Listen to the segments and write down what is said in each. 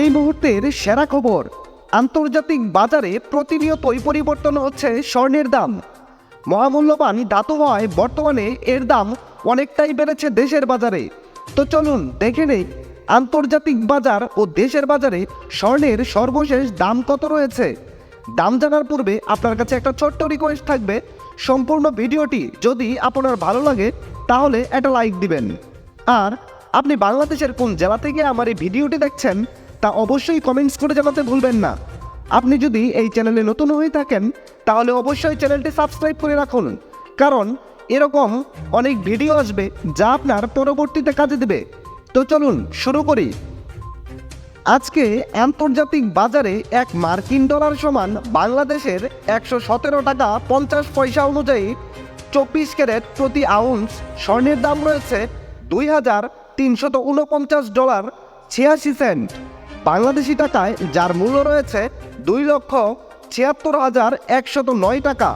এই মুহূর্তের সেরা খবর, আন্তর্জাতিক বাজারে প্রতিনিয়তই পরিবর্তন হচ্ছে স্বর্ণের দাম। মহামূল্যবান ধাতু হওয়ায় বর্তমানে এর দাম অনেকটাই বেড়েছে দেশের বাজারে। তো চলুন দেখে নেই, আন্তর্জাতিক বাজার ও দেশের বাজারে স্বর্ণের সর্বশেষ দাম কত রয়েছে? দাম জানার পূর্বে আপনার কাছে একটা ছোট্ট রিকোয়েস্ট থাকবে। সম্পূর্ণ ভিডিওটি যদি আপনার ভালো লাগে, তাহলে একটা লাইক দিবেন। আর আপনি বাংলাদেশের কোন জেলা থেকে আমার এই ভিডিওটি দেখছেন তা অবশ্যই কমেন্টস করে জানাতে ভুলবেন না। আপনি যদি এই চ্যানেলে নতুন হয়ে থাকেন, তাহলে অবশ্যই চ্যানেলটি সাবস্ক্রাইব করে রাখুন। কারণ এরকম অনেক ভিডিও আসবে যা আপনার পরবর্তীতে কাজে দেবে। তো চলুন শুরু করি। আজকে আন্তর্জাতিক বাজারে এক মার্কিন ডলার সমান বাংলাদেশের একশো সতেরো টাকা পঞ্চাশ পয়সা অনুযায়ী চব্বিশ ক্যারেট প্রতি আউন্স স্বর্ণের দাম রয়েছে দুই হাজার তিনশত উনপঞ্চাশ ডলার ছিয়াশি সেন্ট। বাংলাদেশি টাকায় যার মূল্য রয়েছে দুই লক্ষ ছিয়াত্তর হাজার একশত নয় টাকা।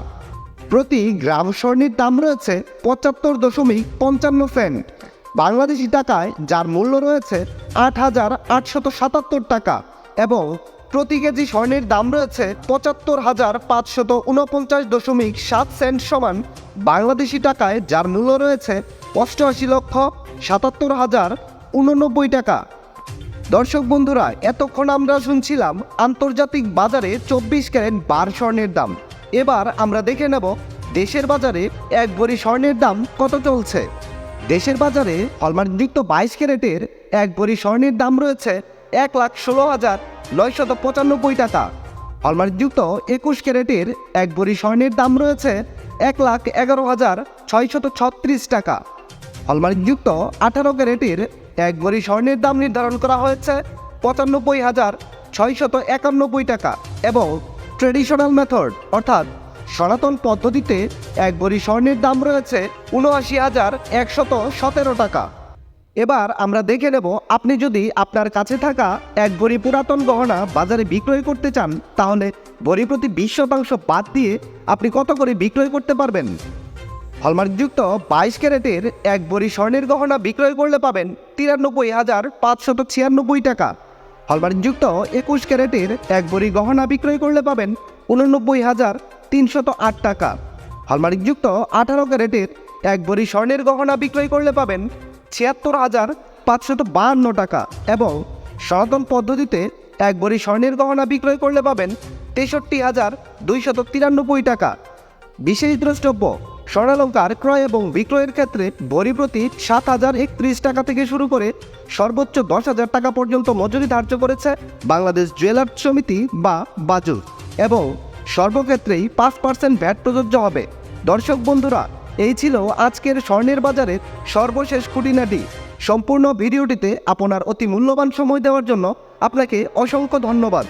প্রতি গ্রাম স্বর্ণের দাম রয়েছে পঁচাত্তর দশমিক পঞ্চান্ন সেন্ট। বাংলাদেশি টাকায় যার মূল্য রয়েছে আট হাজার আটশত সাতাত্তর টাকা এবং প্রতি কেজি স্বর্ণের দাম রয়েছে পঁচাত্তর হাজার পাঁচশত উনপঞ্চাশ দশমিক সাত সেন্ট সমান। বাংলাদেশি টাকায় যার মূল্য রয়েছে অষ্টআশি লক্ষ সাতাত্তর হাজার উননব্বই টাকা। দর্শক বন্ধুরা, এতক্ষণ আমরা শুনছিলাম আন্তর্জাতিক বাজারে চব্বিশ ক্যারেট বার স্বর্ণের দাম। এবার আমরা দেখে নেব দেশের বাজারে এক ভরি স্বর্ণের দাম কত চলছে। দেশের বাজারে হলমার্ক হলমার্কযুক্ত বাইশ ক্যারেটের এক ভরি স্বর্ণের দাম রয়েছে এক লাখ ষোলো হাজার নয়শত পঁচানব্বই টাকা। হলমার্ক হলমার্কযুক্ত একুশ ক্যারেটের এক ভরি স্বর্ণের দাম রয়েছে এক লাখ এগারো হাজার ছয়শত ছত্রিশ টাকা। হলমার্ক হলমার্কযুক্ত আঠারো ক্যারেটের এক ভরি স্বর্ণের দাম নির্ধারণ করা হয়েছে পঁচানব্বই হাজার ছয়শত একানব্বই টাকা এবং ট্রেডিশনাল মেথড, অর্থাৎ সনাতন পদ্ধতিতে এক ভরি স্বর্ণের দাম রয়েছে উনআশি হাজার একশত সতেরো টাকা। এবার আমরা দেখে নেব, আপনি যদি আপনার কাছে থাকা এক ভরি পুরাতন গহনা বাজারে বিক্রয় করতে চান, তাহলে ভরি প্রতি বিশ শতাংশ বাদ দিয়ে আপনি কত করে বিক্রয় করতে পারবেন? হলমার্কযুক্ত বাইশ ক্যারেটের এক ভরি স্বর্ণের গহনা বিক্রয় করলে পাবেন তিরানব্বই হাজার পাঁচশত ছিয়ানব্বই টাকা। হলমার্কযুক্ত একুশ ক্যারেটের এক ভরি গহনা বিক্রয় করলে পাবেন উননব্বই হাজার তিনশত আট টাকা। হলমার্কযুক্ত আঠারো ক্যারেটের এক ভরি স্বর্ণের গহনা বিক্রয় করলে পাবেন ছিয়াত্তর হাজার পাঁচশত বাহান্ন টাকা এবং সনাতন পদ্ধতিতে এক ভরি স্বর্ণের গহনা বিক্রয় করলে পাবেন তেষট্টি হাজার দুইশত তিরানব্বই টাকা। বিশেষ দ্রষ্টব্য স্বর্ণালঙ্কার ক্রয় এবং বিক্রয়ের ক্ষেত্রে বড়ি প্রতি সাত হাজার একত্রিশ টাকা থেকে শুরু করে সর্বোচ্চ দশ হাজার টাকা পর্যন্ত মজুরি ধার্য করেছে বাংলাদেশ জুয়েলার্স সমিতি বা বাজু। এবং সর্বক্ষেত্রেই পাঁচ পার্সেন্ট ভ্যাট প্রযোজ্য হবে। দর্শক বন্ধুরা, এই ছিল আজকের স্বর্ণের বাজারের সর্বশেষ খুঁটিনাটি। সম্পূর্ণ ভিডিওটিতে আপনার অতি মূল্যবান সময় দেওয়ার জন্য আপনাকে অসংখ্য ধন্যবাদ।